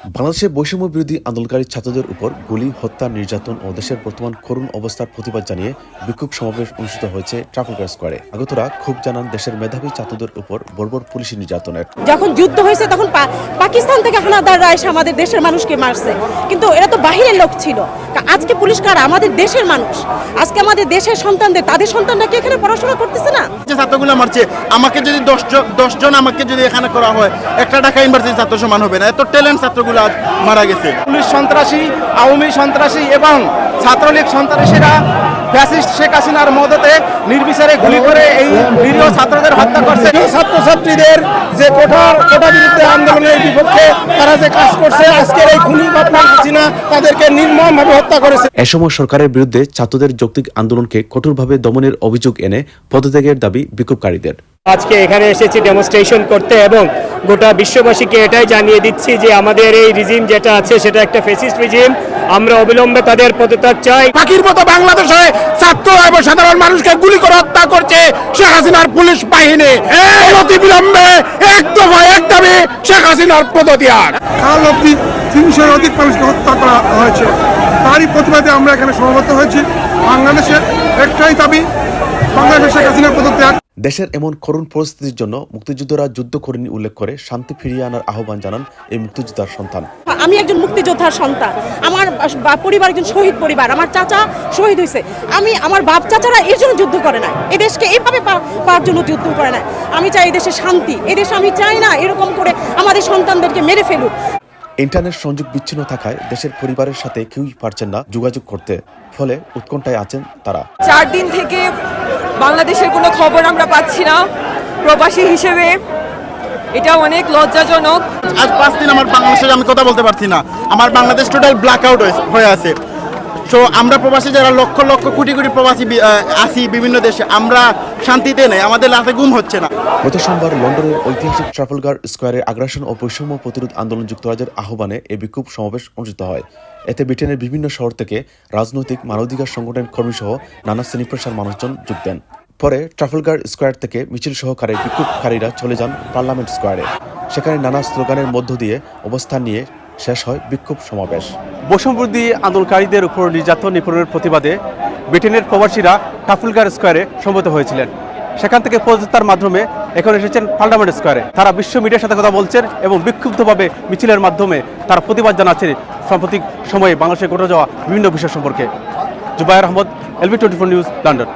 বাংলাদেশে বৈষম্য বিরোধী আন্দোলনকারী ছাত্রদের উপর গুলি হত্যা নির্যাতন ও দেশের বর্তমান করুণ অবস্থার প্রতিবাদ জানিয়ে বিক্ষোভ সমাবেশ অনুষ্ঠিত হয়েছে ট্রাফলগার স্কোয়ারে আগতরা ক্ষোভ জানান দেশের মেধাবী ছাত্রদের উপর বর্বর পুলিশি নির্যাতনের। যখন যুদ্ধ হয়েছে তখন পাকিস্তান থেকে হানাদাররা এসে আমাদের দেশের মানুষকে মারছে। কিন্তু এরা তো বাহিরের লোক ছিল। আজকে পুলিশ কারা? আমাদের দেশের মানুষ। আজকে আমাদের দেশের সন্তানদের তাদের সন্তানরা কি এখানে পড়াশোনা করতেছে না? যে ছাত্রগুলো মারছে আমাকে যদি দশ জন দশ জন আমাকে যদি এখানে করা হয় একটা ঢাকা ইউনিভার্সিটি ছাত্র সমান হবে না। এত ট্যালেন্ট ছাত্রগুলো আজ মারা গেছে। পুলিশ সন্ত্রাসী আওয়ামী সন্ত্রাসী এবং ছাত্রলীগ সন্ত্রাসীরা ফ্যাসিস্ট শেখ হাসিনার মদতে নির্বিচারে গুলি করে এই নিরীহ ছাত্রদের হত্যা করছে। ছাত্রছাত্রীদের যে কঠোর কোটা বিরুদ্ধে আন্দোলনের বিপক্ষে তারা যে কাজ করছে আজকের এই খুনি ঘটনা হাসিনা তাদেরকে নির্মমভাবে হত্যা করেছে। এ সময় সরকারের বিরুদ্ধে ছাত্রদের যৌক্তিক আন্দোলনকে কঠোরভাবে দমনের অভিযোগ এনে পদত্যাগের দাবি বিক্ষোভকারীদের। আজকে এখানে এসেছি ডেমনস্ট্রেশন করতে এবং গোটা বিশ্ববাসীকে এটাই জানিয়ে দিচ্ছি যে আমাদের এই রিজিম যেটা আছে সেটা একটা ফেসিস্ট রিজিম আমরা অবিলম্বে তাদের পদত্যাগ চাই। পাখির মতো বাংলাদেশে ছাত্র এবং সাধারণ মানুষকে গুলি করে হত্যা করছে শেখ হাসিনার পুলিশ বাহিনী। অনতি বিলম্বে এক দফা এক দাবি শেখ হাসিনার পদত্যাগ। কাল অব্দি তিনশোর অধিক মানুষকে হত্যা করা হয়েছে। তারই প্রতিবাদে আমরা এখানে সমাবেত হয়েছি। বাংলাদেশের একটাই দাবি বাংলাদেশ শেখ হাসিনার পদত্যাগ। দেশের এমন করুণ পরিস্থিতির জন্য মুক্তিযোদ্ধারা যুদ্ধ করেনি উল্লেখ করে শান্তি ফিরিয়ে আনার আহ্বান জানান এই মুক্তিযোদ্ধার সন্তান। আমি একজন মুক্তিযোদ্ধার সন্তান। আমার বা- পরিবার একজন শহীদ পরিবার। আমার চাচা শহীদ হয়েছে আমি আমার বাপ চাচারা এই জন্য যুদ্ধ করে না এই দেশকে এইভাবে পাওয়ার জন্য যুদ্ধ করে না আমি চাই এই দেশে শান্তি। এই দেশে আমি চাই না এরকম করে আমাদের সন্তানদেরকে মেরে ফেলুক। ইন্টারনেট সংযোগ বিচ্ছিন্ন থাকায় দেশের পরিবারের সাথে কেউই পারছেন না যোগাযোগ করতে। ফলে উৎকণ্ঠায় আছেন তারা। চার দিন থেকে বাংলাদেশের কোনো খবর আমরা পাচ্ছি না। প্রবাসী হিসেবে এটা অনেক লজ্জাজনক। আজ পাঁচ দিন আমার বাংলাদেশে আমি কথা বলতে পারছি না। আমার বাংলাদেশ টোটাল ব্ল্যাক আউট হয়ে আছে। তো আমরা প্রবাসী যারা লক্ষ লক্ষ কোটি কোটি প্রবাসী আছি বিভিন্ন দেশে, আমরা শান্তিতে নেই, আমাদের রাতে ঘুম হচ্ছে না। গত সোমবার লন্ডনের ঐতিহাসিক ট্রাফলগার স্কোয়ারে আগ্রাসন ও বৈষম্য প্রতিরোধ আন্দোলন যুক্তরাজ্যের আহ্বানে এই বিক্ষোভ সমাবেশ অনুষ্ঠিত হয়। এতে ব্রিটেনের বিভিন্ন শহর থেকে রাজনৈতিক মানবাধিকার সংগঠনের কর্মীসহ নানা শ্রেণি পেশার মানুষজন যোগ দেন। পরে ট্রাফলগার স্কোয়ার থেকে মিছিল সহকারে বিক্ষোভকারীরা চলে যান পার্লামেন্ট স্কোয়ারে। সেখানে নানা স্লোগানের মধ্য দিয়ে অবস্থান নিয়ে শেষ হয় বিক্ষোভ সমাবেশ। বৈষম্যবিরোধী আন্দোলনকারীদের উপর নির্যাতন নিপূরণের প্রতিবাদে ব্রিটেনের প্রবাসীরা টাফুলগার স্কোয়ারে সমবেত হয়েছিলেন। সেখান থেকে পদযাত্রার মাধ্যমে এখন এসেছেন পার্লামেন্ট স্কোয়ারে। তারা বিশ্ব মিডিয়ার সাথে কথা বলছেন এবং বিক্ষুব্ধভাবে মিছিলের মাধ্যমে তারা প্রতিবাদ জানাচ্ছেন সাম্প্রতিক সময়ে বাংলাদেশে ঘটে যাওয়া বিভিন্ন বিষয় সম্পর্কে। Zubair Ahmad, LB twenty four news, London.